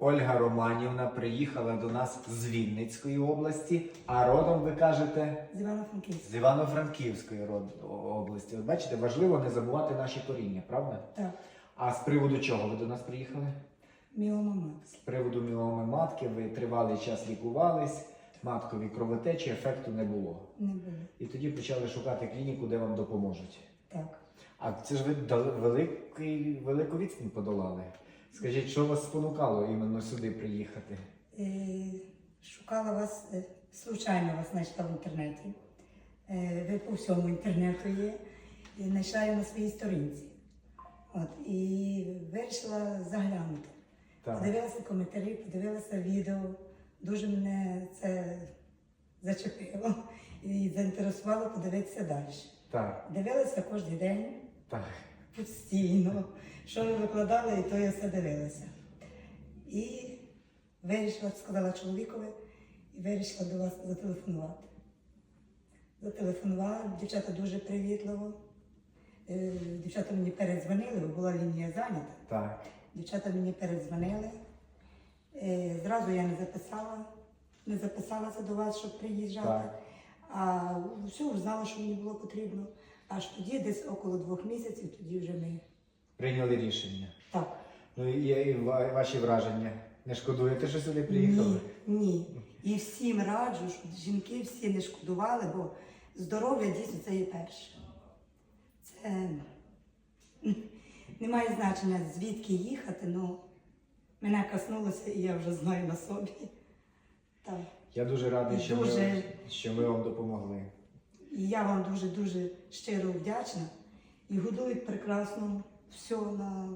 Ольга Романівна приїхала до нас з Вінницької області, а родом ви кажете З Івано-Франківська. з Івано-Франківської род- області. От бачите, важливо не забувати наші коріння, правда? Так, А з приводу чого ви до нас приїхали? міома матки. З приводу міоми матки ви тривалий час лікувались, маткові кровотечі, ефекту не було. Не було. І тоді почали шукати клініку, де вам допоможуть. Так. А це ж ви дали- великий, велику відстань подолали. Скажіть, що вас спонукало іменно сюди приїхати? Е, шукала вас, е, случайно вас знайшла в інтернеті. Е, ви по всьому інтернету є. І знайшла я на своїй сторінці. От, і вирішила заглянути. Так, Подивилася коментарі, подивилася відео. Дуже мене це зачепило і заінтересувало подивитися далі. так, Дивилася кожен день, так. Постійно. Що ви викладали, і то я все дивилася. І вирішила, сказала чоловікові, і вирішила до вас зателефонувати. Зателефонувала, дівчата дуже привітливо. Е, Дівчата мені передзвонили, бо була лінія зайнята. так. Дівчата мені передзвонили. Е, Зразу я не записала, не записалася до вас, щоб приїжджати. Так. А все знала, що мені було потрібно. Аж тоді, десь около двох місяців, тоді вже ми Прийняли рішення. так. Ну і, і ваші враження. Не шкодуєте, що сюди приїхали? Ні, ні. І всім раджу, щоб жінки всі не шкодували, бо здоров'я дійсно це є перше. Це м, не має значення, звідки їхати, але мене коснулося і я вже знаю на собі. Так. Я дуже радий, що, Дуже. Ми, що ми вам допомогли. І я вам дуже-дуже щиро вдячна. І годують прекрасно все на.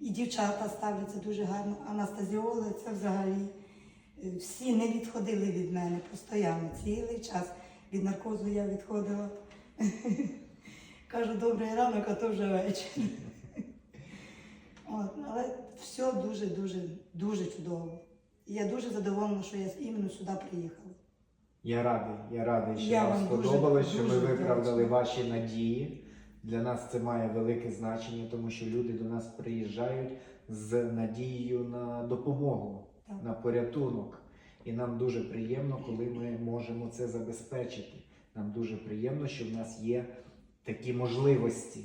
І дівчата ставляться дуже гарно. Анастазіоли це взагалі е, всі не відходили від мене постійно, цілий час. Від наркозу я відходила. Кажу, добрий ранок, а то вже вечір. От, але все дуже-дуже дуже чудово. І я дуже задоволена, що я іменно сюди приїхала. Я радий, я радий, що Я вам дуже- сподобалось, що ви виправдали вдячна. ваші надії. Для нас це має велике значення, тому що люди до нас приїжджають з надією на допомогу, Так. на порятунок. І нам дуже приємно, коли ми можемо це забезпечити. Нам дуже приємно, що в нас є такі можливості.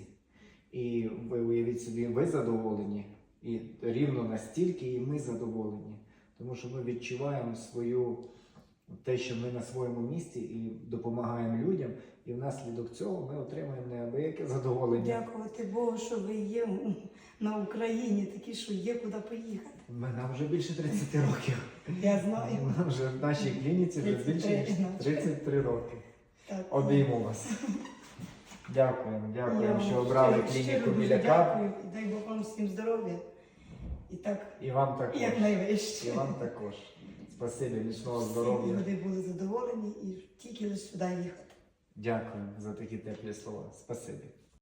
І ви уявіть собі, ви задоволені, і рівно настільки, і ми задоволені. Тому що ми відчуваємо свою те, що ми на своєму місці і допомагаємо людям, і внаслідок цього ми отримуємо неабияке задоволення. Дякувати Богу, що ви є на Україні, такі, що є куди поїхати. Нам вже більше 30 років. Я знаю. Нам вже в нашій клініці вже більше ніж наче. 33 роки. Так. Обійму вас. Дякуємо, дякуємо, що обрали клініку біля. Дякую. Дай Бог вам всім здоров'я. І так, І вам також. як І вам також. Спасибі, нічного здоров'я. люди були задоволені і тільки сюди їхати. Дякуємо за такі теплі слова. Спасибі.